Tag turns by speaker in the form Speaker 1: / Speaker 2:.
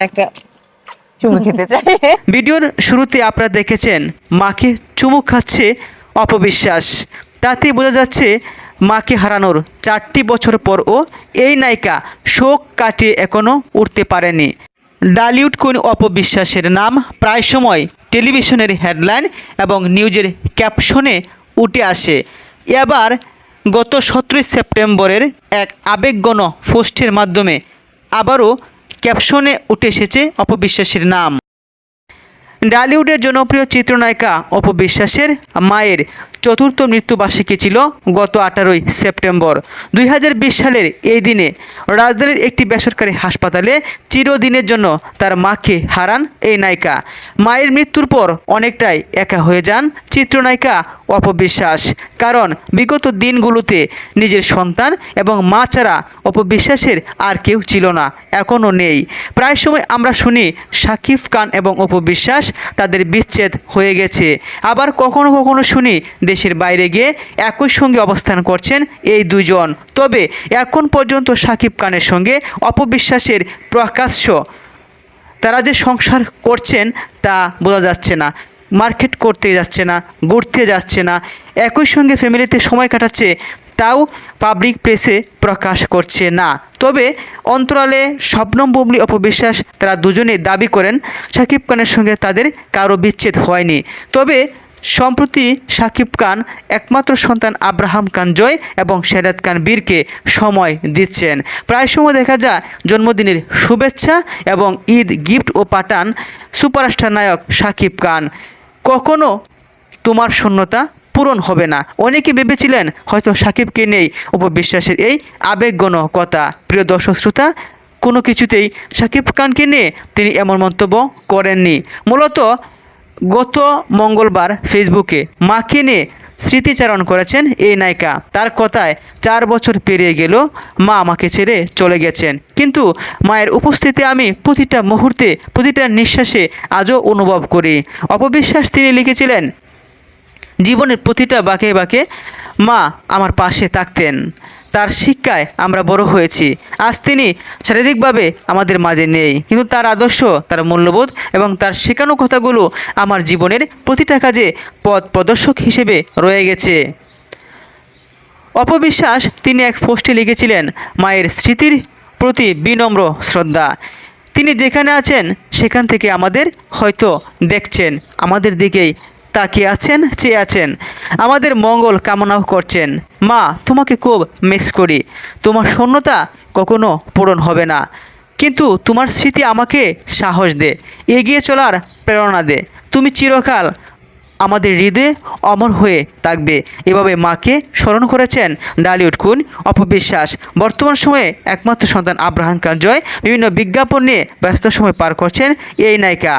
Speaker 1: একটা চুমু খেতে চাই।
Speaker 2: ভিডিওর শুরুতে আপনারা দেখেছেন, মাকে চুমুক খাচ্ছে অপবিশ্বাস। তাতে বোঝা যাচ্ছে মাকে হারানোর চারটি বছর পরও এই নায়িকা শোক কাটিয়ে এখনও উঠতে পারেনি। ডালিউড কোন অপবিশ্বাসের নাম প্রায় সময় টেলিভিশনের হেডলাইন এবং নিউজের ক্যাপশনে উঠে আসে। এবার গত সতেরোই সেপ্টেম্বরের এক আবেগগণ পোস্টের মাধ্যমে আবারও ক্যাপশনে উঠে এসেছে অপবিশ্বাসের নাম। ডালিউডের জনপ্রিয় চিত্রনায়িকা অপবিশ্বাসের মায়ের চতুর্থ মৃত্যুবার্ষিকী ছিল গত আঠারোই সেপ্টেম্বর। দুই হাজার বিশ সালের এই দিনে রাজধানীর একটি বেসরকারি হাসপাতালে চিরদিনের জন্য তার মাকে হারান এই নায়িকা। মায়ের মৃত্যুর পর অনেকটাই একা হয়ে যান চিত্রনায়িকা অপবিশ্বাস। কারণ বিগত দিনগুলোতে নিজের সন্তান এবং মা ছাড়া অপবিশ্বাসের আর কেউ ছিল না, এখনও নেই। প্রায় সময় আমরা শুনি, সাকিব খান এবং অপবিশ্বাস তাদের বিচ্ছেদ হয়ে গেছে। আবার কখনো কখনো শুনি, দেশের বাইরে গিয়ে একই সঙ্গে অবস্থান করছেন এই দুজন তবে এখন পর্যন্ত সাকিব খানের সঙ্গে অপবিশ্বাসের প্রকাশ্য তারা যে সংসার করছেন তা বোঝা যাচ্ছে না। মার্কেট করতে যাচ্ছে না ঘুরতে যাচ্ছে না। একই সঙ্গে ফ্যামিলিতে সময় কাটাচ্ছে, তাও পাবলিক প্লেসে প্রকাশ করছে না। তবে অন্তরালে স্বপ্নম বুবলি অপবিশ্বাস তারা দুজনে দাবি করেন, সাকিব খানের সঙ্গে তাদের কারও বিচ্ছেদ হয়নি। তবে সম্প্রতি সাকিব খান একমাত্র সন্তান আব্রাহাম খান জয় এবং শেরাত খান বীরকে সময় দিচ্ছেন। প্রায় সময় দেখা যায়, জন্মদিনের শুভেচ্ছা এবং ঈদ গিফট ও পাঠান সুপারস্টার নায়ক সাকিব খান। কখনো তোমার শূন্যতা পূরণ হবে না। অনেকে ভেবেছিলেন হয়তো সাকিবকে নেই। উপবিশ্বাসের এই আবেগগণ কথা। প্রিয় দর্শক শ্রোতা, কোনো কিছুতেই সাকিব খানকে নিয়ে তিনি এমন মন্তব্য করেননি। মূলত গত মঙ্গলবার ফেসবুকে মাকে নিয়ে স্মৃতিচারণ করেছেন এই নায়িকা। তার কথায় চার বছর পেরিয়ে গেল, মা আমাকে ছেড়ে চলে গেছেন। কিন্তু মায়ের উপস্থিতি আমি প্রতিটা মুহূর্তে, প্রতিটা নিঃশ্বাসে আজও অনুভব করি। অপবিশ্বাস তিনি লিখেছিলেন, জীবনের প্রতিটা বাঁকে বাঁকে মা আমার পাশে থাকতেন। তার শিক্ষায় আমরা বড় হয়েছি। আজ তিনি শারীরিকভাবে আমাদের মাঝে নেই। কিন্তু তার আদর্শ, তার মূল্যবোধ এবং তার শেখানো কথাগুলো আমার জীবনের প্রতিটা কাজে পথ প্রদর্শক হিসেবে রয়ে গেছে। অপবিশ্বাস তিনি এক পোস্টে লিখেছিলেন, মায়ের স্মৃতির প্রতি বিনম্র শ্রদ্ধা। তিনি যেখানে আছেন, সেখান থেকে আমাদের হয়তো দেখছেন। আমাদের দিকেই তাকিয়ে আছেন, চেয়ে আছেন। আমাদের মঙ্গল কামনাও করছেন। মা, তোমাকে খুব মিস করি। তোমার শূন্যতা কখনো পূরণ হবে না। কিন্তু তোমার স্মৃতি আমাকে সাহস দে। এগিয়ে চলার প্রেরণা দে। তুমি চিরকাল আমাদের হৃদয়ে অমর হয়ে থাকবে। এভাবে মাকে স্মরণ করেছেন ডালিউড কুন অপবিশ্বাস বর্তমান সময়ে একমাত্র সন্তান আব্রাহাম খান জয় বিভিন্ন বিজ্ঞাপন নিয়ে ব্যস্ত সময় পার করছেন এই নায়িকা।